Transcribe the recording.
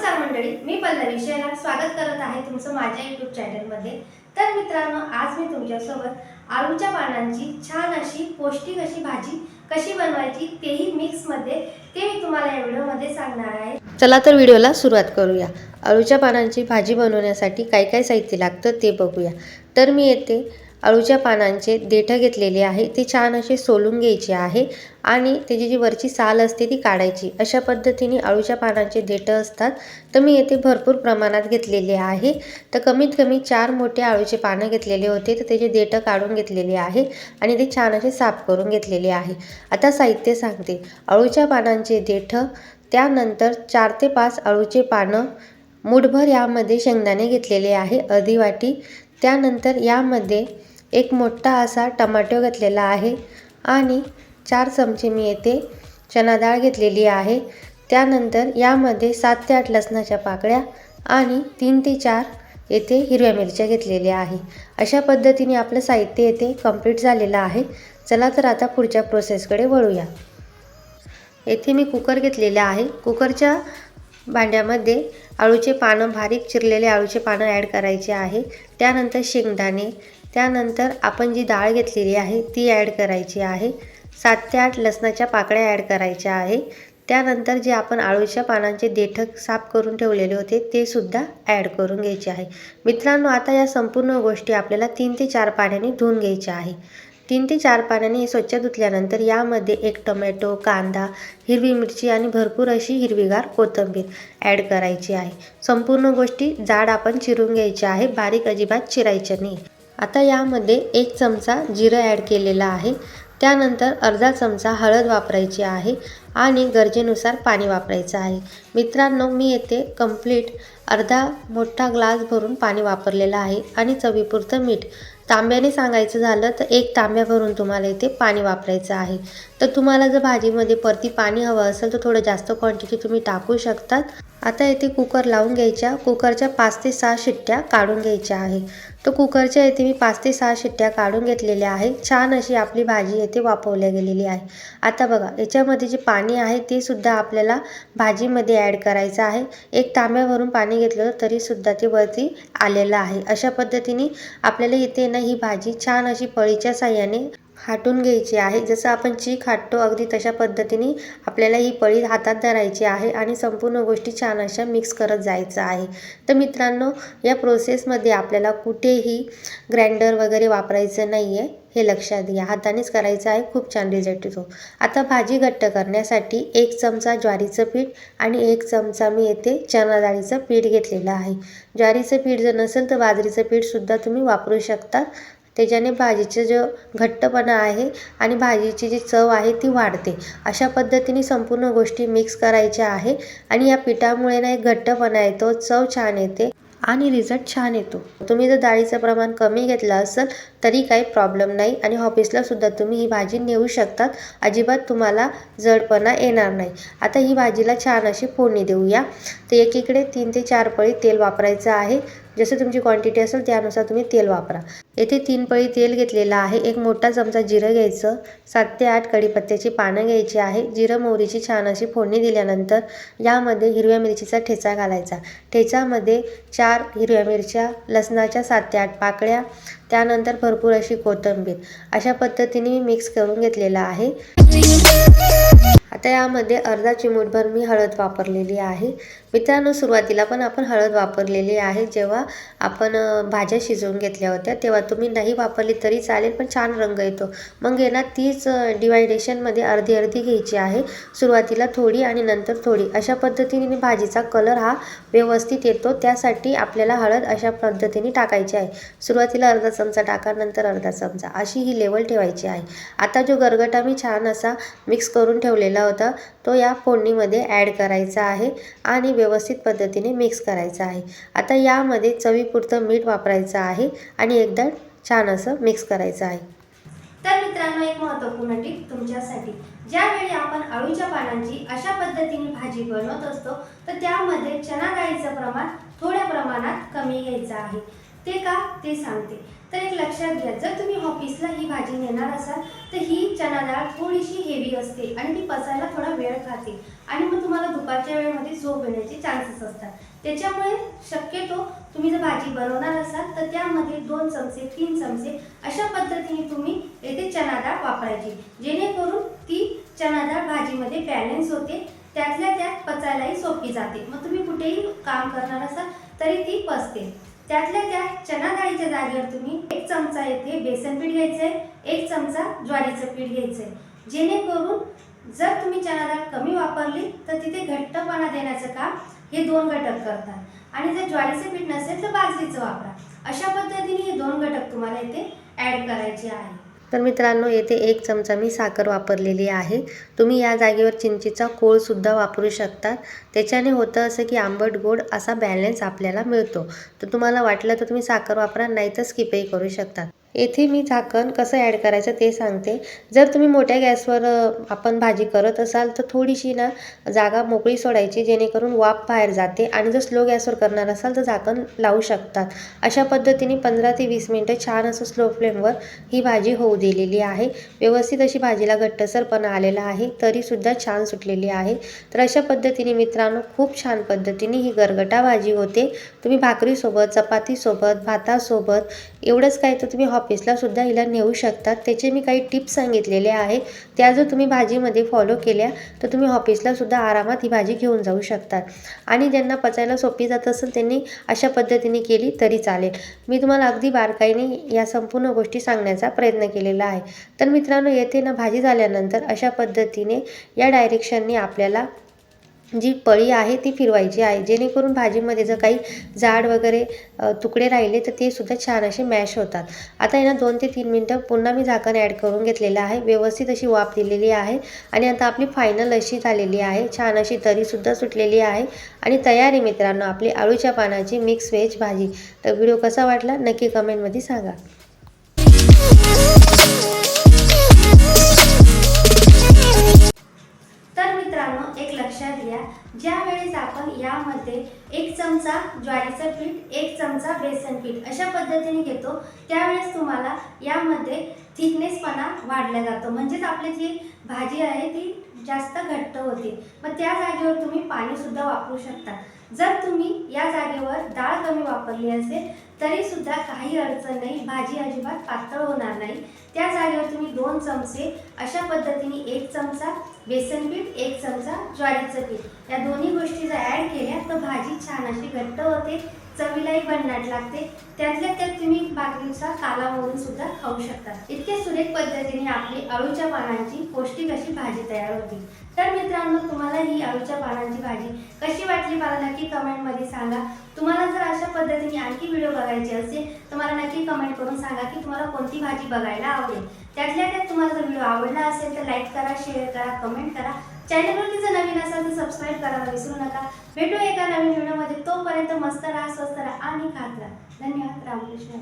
नमस्कार मंडळी मी पल्लवी शेला स्वागत करत आहे तुमचं माझ्या यूट्यूब चॅनलमध्ये तर मित्रांनो आज मी तुमच्यासोबत आळूच्या पानांची छान अशी पौष्टिक अशी भाजी कशी बनवायची तेही मिक्समध्ये ते मी तुम्हाला या व्हिडिओमध्ये सांगणार आहे. चला तर व्हिडिओला सुरुवात करूया. अळूच्या पानांची भाजी बनवण्यासाठी काय काय साहित्य लागतं ते बघूया. तर मी येते. अळूच्या पानांचे देठं घेतलेले आहे. ते छान असे सोलून घ्यायचे आहे आणि त्याची जी वरची साल असते ती काढायची. अशा पद्धतीने अळूच्या पानांचे देठं असतात. तर मी येथे भरपूर प्रमाणात घेतलेले आहे. तर कमीत कमी चार मोठे अळूचे पानं घेतलेले होते. तर त्याचे देठं काढून घेतलेले आहे आणि ते छान असे साफ करून घेतलेले आहे. आता साहित्य सांगते. अळूच्या पानांचे देठं त्यानंतर चार ते पाच अळूचे पानं मुठभर यामध्ये शेंगदाणे घेतलेले आहे अर्धी वाटी त्यानंतर यामध्ये एक मोठा असा टमाटो घेतलेला आहे आणि चार चमचे मी येथे चना डाळ घेतलेली आहे. त्यानंतर यामध्ये सात ते आठ लसणाच्या पाकळ्या आणि तीन ते चार येथे हिरव्या मिरच्या घेतलेल्या आहे. अशा पद्धतीने आपलं साहित्य येथे कंप्लीट झालेलं आहे. चला तर आता पुढच्या प्रोसेसकडे वळूया. येथे मी कुकर घेतलेला आहे. कुकरच्या भांड्यामध्ये अळूचे पानं बारीक चिरलेले अळूचे पानं ॲड करायचे आहे. त्यानंतर शेंगदाणे त्यानंतर आपण जी डाळ घेतलेली आहे ती ॲड करायची आहे. सात ते आठ लसणाच्या पाकळ्या ॲड करायच्या आहे. त्यानंतर जे आपण आळूच्या पानांचे देठक साफ करून ठेवलेले होते ते सुद्धा ॲड करून घ्यायचे आहे. मित्रांनो आता या संपूर्ण गोष्टी आपल्याला तीन ते चार पाण्याने धुवून घ्यायच्या आहे. तीन ते चार पाण्याने स्वच्छ धुतल्यानंतर यामध्ये एक टोमॅटो कांदा हिरवी मिरची आणि भरपूर अशी हिरवीगार कोथिंबीर ॲड करायची आहे. संपूर्ण गोष्टी जाड आपण चिरून घ्यायच्या आहे बारीक अजिबात चिरायच्या नाही. आता यामध्ये एक चमचा जिरं ॲड केलेलं आहे. त्यानंतर अर्धा चमचा हळद वापरायची आहे आणि गरजेनुसार पाणी वापरायचं आहे. मित्रांनो मी येथे कंप्लीट अर्धा मोठा ग्लास भरून पाणी वापरलेलं आहे आणि चवीपुरतं मीठ. तांब्याने सांगायचं झालं तर एक तांब्या भरून तुम्हाला इथे पाणी वापरायचं आहे. तर तुम्हाला जर भाजीमध्ये परती पाणी हवं असेल तर थोडं जास्त क्वांटिटी तुम्ही टाकू शकतात. आता येथे कुकर लावून घ्यायच्या. कुकरच्या पाच ते सहा शिट्ट्या काढून घ्यायच्या आहे. तर कुकरच्या येथे मी पाच ते सहा शिट्ट्या काढून घेतलेल्या आहे छान अशी आपली भाजी येथे वापरल्या गेलेली आहे. आता बघा याच्यामध्ये जे पाणी आहे ते सुद्धा आपल्याला भाजीमध्ये ॲड करायचं आहे. एक तांब्यावरून पाणी घेतलं तरीसुद्धा ते वरती आलेलं आहे. अशा पद्धतीने आपल्याला इथे ना ही भाजी छान अशी पळीच्या साह्याने हाटून घ्यायची आहे. जसं आपण चीक हाटतो अगदी तशा पद्धतीने आपल्याला ही पळी हातात धरायची आहे आणि संपूर्ण गोष्टी छान अशा मिक्स करत जायचं आहे. तर मित्रांनो या प्रोसेसमध्ये आपल्याला कुठेही ग्राइंडर वगैरे वापरायचं नाही आहे हे लक्षात घ्या. हातानेच करायचं आहे. खूप छान रिझल्ट येतो. आता भाजी घट्ट करण्यासाठी एक चमचा ज्वारीचं पीठ आणि एक चमचा मी येथे चणा डाळीचं पीठ घेतलेलं आहे. ज्वारीचं पीठ जर नसेल तर बाजरीचं पीठसुद्धा तुम्ही वापरू शकता. त्याच्याने भाजीचं जो घट्टपणा आहे आणि भाजीची जी चव आहे ती वाढते. अशा पद्धतीने संपूर्ण गोष्टी मिक्स करायच्या आहे आणि या पिठामुळे ना एक घट्टपणा येतो चव छान येते आणि रिझल्ट छान येतो. तुम्ही जर डाळीचं प्रमाण कमी घेतलं असेल तरी काही प्रॉब्लेम नाही आणि ऑफिसला सुद्धा तुम्ही ही भाजी नेऊ शकतात. अजिबात तुम्हाला जडपणा येणार नाही. आता ही भाजीला छान अशी फोडणी देऊया. तर एकीकडे तीन ते चार पळी तेल वापरायचं आहे. जसं तुमची क्वांटिटी असेल त्यानुसार तुम्ही तेल वापरा. येथे तीन पळी तेल घेतलेलं आहे. एक मोठा चमचा जिरं घ्यायचं. सात ते आठ कढीपत्त्याची पानं घ्यायची आहे. जिरं मोहरीची छान अशी फोडणी दिल्यानंतर यामध्ये हिरव्या मिरचीचा ठेचा घालायचा. ठेचामध्ये चार हिरव्या मिरच्या लसणाच्या सात ते आठ पाकळ्या त्यानंतर भरपूर अशी कोथिंबीर. अशा पद्धतीने मी मिक्स करून घेतलेलं आहे. आता यामध्ये अर्धा चिमूटभर मी हळद वापरलेली आहे. मित्रांनो सुरुवातीला पण आपण हळद वापरलेली आहे. जेव्हा आपण भाज्या शिजवून घेतल्या होत्या तेव्हा तुम्ही नाही वापरली तरी चालेल पण छान रंग येतो. मग आहे ना तीच डिवायडेशनमध्ये अर्धी अर्धी घ्यायची आहे. सुरुवातीला थोडी आणि नंतर थोडी. अशा पद्धतीने भाजीचा कलर हा व्यवस्थित येतो. त्यासाठी आपल्याला हळद अशा पद्धतीने टाकायची आहे. सुरुवातीला अर्धा चमचा टाका नंतर अर्धा चमचा. अशी ही लेवल ठेवायची आहे. आता जो गरगटा मी छान असा मिक्स करून ठेवलेला होता तो या फोडणीमध्ये ॲड करायचा आहे आणि व्यवस्थित पद्धतीने मिक्स करायचा आहे. आता यामध्ये चवीपुरतं मीठ वापरायचं आहे आणि एकदा छान असं मिक्स करायचं आहे. तर मित्रांनो एक महत्त्वपूर्ण टीप तुमच्यासाठी. ज्यावेळी आपण अळूच्या पानांची अशा पद्धतीने भाजी बनवत असतो तर त्यामध्ये चना डाळीचं प्रमाण थोड्या प्रमाणात कमी घ्यायचं आहे. ते का? ते सांगते. तर एक लक्षात घ्या जर तुम्ही ऑफिसला ही भाजी नेणार असाल तर ही चना डाळ थोडीशी हेवी असते आणि ती पचायला थोडा वेळ खाते. आणि मग तुम्हाला दुपारच्या वेळेमध्ये झोप येण्याचे चान्सेस असतात. त्याच्यामुळे शक्यतो तुम्ही जर भाजी बनवणार असाल तर त्यामध्ये दोन चमचे तीन चमचे अशा पद्धतीने तुम्ही येथे चना डाळ वापरायची. जेणेकरून ती चना डाळ भाजीमध्ये बॅलन्स होते त्यातल्या त्यात पचायलाही सोपी जाते. मग तुम्ही कुठेही काम करणार असाल तरी ती पचते. त्यातल्या त्या चना डाळीच्या जागेवर तुम्ही एक चमचा येथे बेसन पीठ घ्यायचं आहे एक चमचा ज्वारीचं पीठ घ्यायचं आहे जेणेकरून जर तुम्ही चना डाळ कमी वापरली तर तिथे घट्टपणा देण्याचं काम हे दोन घटक करतात. आणि जर ज्वारीचं पीठ नसेल तर बाजरीचं वापरा. अशा पद्धतीने हे दोन घटक तुम्हाला इथे ॲड करायचे आहे तर मित्रांनो येथे एक चमचा मी साखर वापरलेली आहे. तुम्ही या जागेवर चिंचेचा कोळसुद्धा वापरू शकतात त्याच्याने होतं असं की आंबट गोड असा बॅलन्स आपल्याला मिळतो. तर तुम्हाला वाटलं तर तुम्ही साखर वापरा नाही तर स्किपही करू शकता. येथे मी झाकण कसं ॲड करायचं ते सांगते. जर तुम्ही मोठ्या गॅसवर आपण भाजी करत असाल तर थोडीशी ना जागा मोकळी सोडायची जेणेकरून वाफ बाहेर जाते आणि जर स्लो गॅसवर करणार असाल तर झाकण लावू शकतात. अशा पद्धतीने पंधरा ते वीस मिनटं छान असं स्लो फ्लेमवर ही भाजी होऊ दिलेली आहे. व्यवस्थित अशी भाजीला घट्टसरपणा आलेला आहे तरीसुद्धा छान सुटलेली आहे. तर अशा पद्धतीने मित्रांनो खूप छान पद्धतीने ही गरगटा भाजी होते. तुम्ही भाकरीसोबत चपातीसोबत भातासोबत एवढंच काय तर तुम्ही ऑफिसला सुद्धा हिला नेऊ शकतात. त्याचे मी काही टिप्स सांगितलेले आहे त्या जर तुम्ही भाजीमध्ये फॉलो केल्या तर तुम्ही ऑफिसला सुद्धा आरामात ही भाजी घेऊन जाऊ शकतात. आणि ज्यांना पचायला सोपी जात असेल त्यांनी अशा पद्धतीने केली तरी चालेल. मी तुम्हाला अगदी बारकाईने या संपूर्ण गोष्टी सांगण्याचा प्रयत्न केलेला आहे. तर मित्रांनो येथे ना भाजी झाल्यानंतर अशा पद्धतीने या डायरेक्शनने आपल्याला जी पळी आहे ती फिरवायची आहे. जेणेकरून भाजीमध्ये जर काही जाड वगैरे तुकडे राहिले तर ते सुद्धा छान असे मॅश होतात. आता आहे ना दोन ते तीन मिनटं पुन्हा मी झाकण ॲड करून घेतलेलं आहे. व्यवस्थित अशी वाफ दिलेली आहे. आणि आता आपली फायनल अशी झालेली आहे. छान अशी तरीसुद्धा सुटलेली आहे. आणि तयार आहे मित्रांनो आपली आळूच्या पानाची मिक्स व्हेज भाजी. तर व्हिडिओ कसा वाटला नक्की कमेंटमध्ये सांगा. मित्रांनो एक लक्षात घ्या. ज्या वेळेस आपण यामध्ये एक चमचा ज्वारीचं पीठ एक चमचा बेसन पीठ अशा पद्धतीने घेतो त्यावेळेस तुम्हाला यामध्ये थिकनेसपणा वाढला जातो. म्हणजेच आपली जी भाजी आहे ती जास्त घट्ट होते. मग त्या जागेवर तुम्ही पाणीसुद्धा वापरू शकता. जर तुम्ही या जागेवर डाळ कमी वापरली असेल तरी सुद्धा काही अडचण नाही भाजी अजिबात पातळ होणार नाही. त्या जागेवर तुम्ही दोन चमचे अशा पद्धतीने एक चमचा बेसन पीठ एक चमचा ज्वारीचं पीठ. या दोन्ही गोष्टी जर ॲड केल्या तर भाजी छान अशी घट्ट होते. चवीलाही भन्नाट लागते. त्यातल्या त्यात तुम्ही भाकरीचा काला म्हणून सुद्धा खाऊ शकता. इतके सुरेख पद्धतीने आपली अळूच्या पानांची पौष्टिक अशी भाजी तयार होती. तर मित्रांनो तुम्हाला ही अळूच्या पानांची भाजी कशी वाटली मला नक्की कमेंटमध्ये सांगा. तुम्हाला जर अशा पद्धतीने आणखी व्हिडिओ बघायचे असेल तर मला नक्की कमेंट करून सांगा की तुम्हाला कोणती भाजी बघायला आवडेल. त्यातल्या त्यात तुम्हाला जर व्हिडिओ आवडला असेल तर लाईक करा शेअर करा कमेंट करा. चॅनलवरती जर नवीन असाल तर सबस्क्राईब करायला विसरू नका. भेटू एका नवीन व्हिडिओमध्ये तोपर्यंत मस्त राहा स्वस्त राहा आणि खात राहा. धन्यवाद. रामकृष्ण.